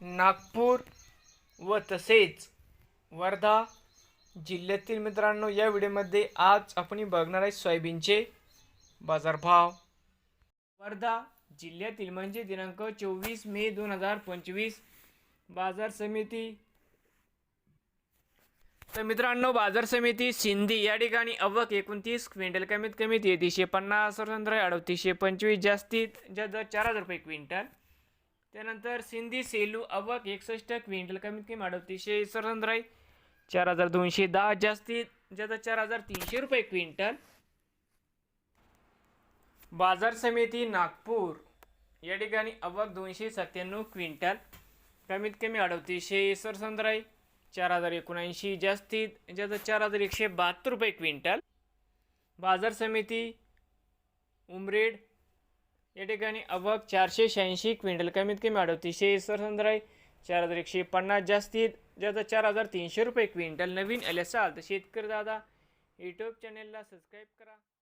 नागपूर व तसेच वर्धा जिल्ह्यातील मित्रांनो या व्हिडिओमध्ये आज आपण बघणार आहे सोयाबीनचे बाजारभाव. वर्धा जिल्ह्यातील म्हणजे दिनांक चोवीस मे दोन हजार पंचवीस बाजार समिती. तर मित्रांनो बाजार समिती सिंधी या ठिकाणी अवक एकोणतीस क्विंटल कमीत कमी तेहतीसशे पन्नास सरसंद्र अडतीसशे पंचवीस जास्तीत जास्त चार हजार रुपये क्विंटल. त्यानंतर सिंधी सेलू अवक एकसष्ट क्विंटल. कमीत कमी अडतीसशे सरसंद्राई चार हजार दोनशे दहा जास्तीत जास्त चार हजार तीनशे रुपये क्विंटल. बाजार समिती नागपूर या ठिकाणी अवक दोनशे सत्त्याण्णव क्विंटल. कमीत कमी अडतीसशे सरसंद्राई चार हजार एकोणऐंशी जास्तीत जास्त चार हजार एकशे बहात्तर रुपये क्विंटल. बाजार समिती उमरेड या ठिकाणी अवक चारशे शहाऐंशी क्विंटल कमीत कमी अडतीसशे सरसंद्राई चार हजार एकशे पन्नास जास्तीत ज्याचा चार हजार तीनशे रुपये क्विंटल. नवीन आले असाल तर शेतकरी दादा यूट्यूब चॅनेलला सबस्क्राईब करा.